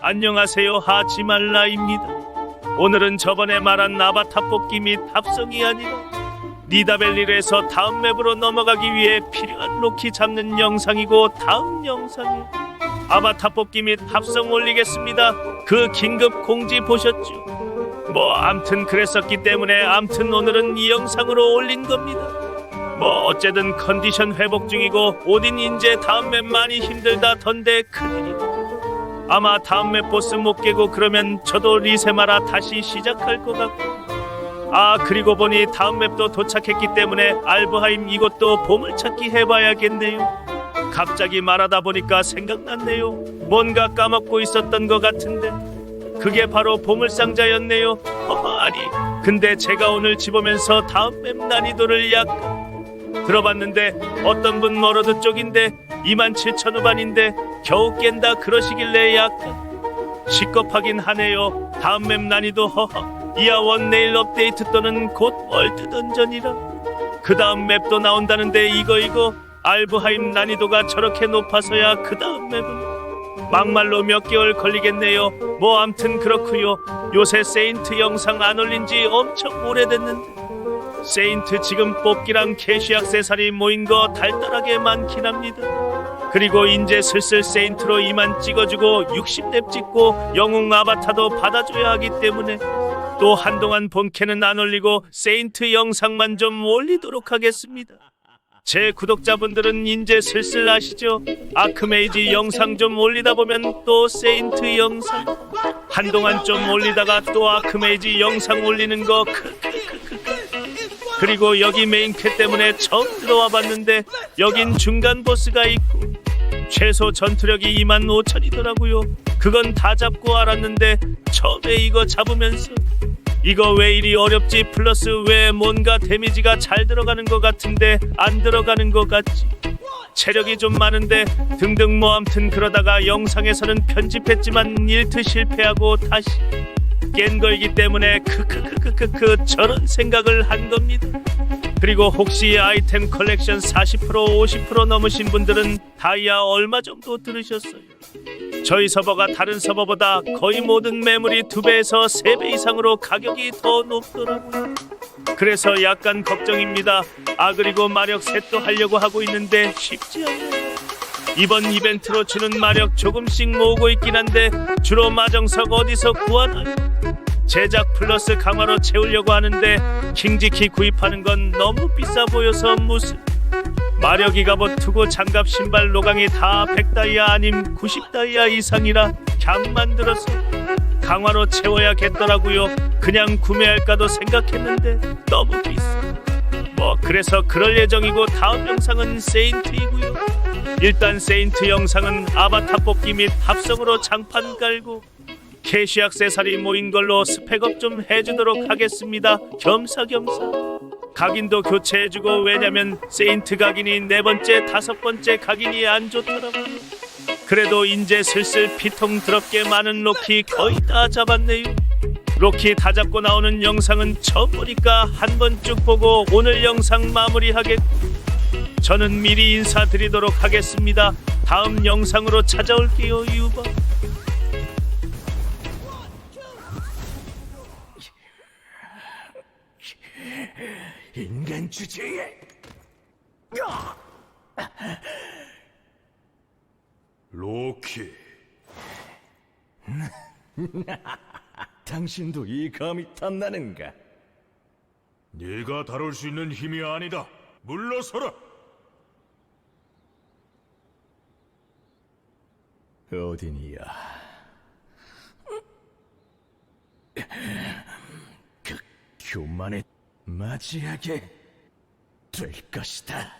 안녕하세요 하치말라입니다. 오늘은 저번에 말한 아바타 뽑기 및 합성이 아니라 니다벨리에서 다음 맵으로 넘어가기 위해 필요한 로키 잡는 영상이고 다음 영상에 아바타 뽑기 및 합성 올리겠습니다. 그 긴급 공지 보셨죠? 뭐 암튼 그랬었기 때문에 암튼 오늘은 이 영상으로 올린 겁니다. 뭐 어쨌든 컨디션 회복 중이고 오딘 인제 다음 맵 많이 힘들다 던데 큰일이고 아마 다음 맵 보스 못 깨고 그러면 저도 리세마라 다시 시작할 것 같고. 아 그리고 보니 다음 맵도 도착했기 때문에 알브하임 이것도 보물찾기 해봐야겠네요. 갑자기 말하다 보니까 생각났네요. 뭔가 까먹고 있었던 것 같은데. 그게 바로 보물상자였네요. 허, 아니 근데 제가 오늘 집오면서 다음 맵 난이도를 약간 들어봤는데 어떤 분 머러드 쪽인데 27,000 후반인데 겨우 깬다 그러시길래 약간 시겁하긴 하네요. 다음 맵 난이도 허허 이하원 내일 업데이트 또는 곧 월드 던전이라 그 다음 맵도 나온다는데 이거 이거 알브하임 난이도가 저렇게 높아서야 그 다음 맵은 막말로 몇 개월 걸리겠네요. 뭐 암튼 그렇구요. 요새 세인트 영상 안 올린 지 엄청 오래됐는데 세인트 지금 뽑기랑 캐시 액세서리 모인 거 달달하게 많긴 합니다. 그리고 인제 슬슬 세인트로 이만 찍어주고 60렙 찍고 영웅 아바타도 받아줘야 하기 때문에 또 한동안 본캐는 안 올리고 세인트 영상만 좀 올리도록 하겠습니다. 제 구독자분들은 인제 슬슬 아시죠? 아크메이지 영상 좀 올리다 보면 또 세인트 영상 한동안 좀 올리다가 또 아크메이지 영상 올리는 거 그리고 여기 메인캐 때문에 처음 들어와 봤는데 여긴 중간 보스가 있고 최소 전투력이 2만 5천이더라고요. 그건 다 잡고 알았는데 처음에 이거 잡으면서 이거 왜 이리 어렵지 플러스 왜 뭔가 데미지가 잘 들어가는 것 같은데 안 들어가는 것 같지 체력이 좀 많은데 등등 뭐 암튼 그러다가 영상에서는 편집했지만 일트 실패하고 다시 깬 거이기 때문에 크크크크크크 저런 생각을 한 겁니다. 그리고 혹시 아이템 컬렉션 40% 50% 넘으신 분들은 다이아 얼마 정도 들으셨어요? 저희 서버가 다른 서버보다 거의 모든 매물이 두 배에서 세 배 이상으로 가격이 더 높더라고요. 그래서 약간 걱정입니다. 아 그리고 마력 셋도 하려고 하고 있는데 쉽지 않네요. 이번 이벤트로 주는 마력 조금씩 모으고 있긴 한데 주로 마정석 어디서 구하나요? 제작 플러스 강화로 채우려고 하는데 킹지키 구입하는 건 너무 비싸 보여서 무슨. 마력이 갑옷 투고 장갑 신발 노강이 다 100다이아 아님 90다이아 이상이라 강 만들어서 강화로 채워야겠더라고요. 그냥 구매할까도 생각했는데 너무 비싸. 뭐 그래서 그럴 예정이고 다음 영상은 세인트이고요. 일단 세인트 영상은 아바타 뽑기 및 합성으로 장판 깔고 캐시 액세서리 모인 걸로 스펙업 좀 해주도록 하겠습니다. 겸사겸사. 각인도 교체해주고 왜냐면 세인트 각인이 네 번째, 다섯 번째 각인이 안 좋더라고요. 그래도 인제 슬슬 피통 더럽게 많은 로키 거의 다 잡았네요. 로키 다 잡고 나오는 영상은 처음 보니까 한 번 쭉 보고 오늘 영상 마무리하겠고 저는 미리 인사드리도록 하겠습니다. 다음 영상으로 찾아올게요, 유바. 주제에 로키, 당신도 이 감이 탐나는가? 네가 다룰 수 있는 힘이 아니다. 물러서라. 어디니야? 그 교만에 맞이하게 될 것이다.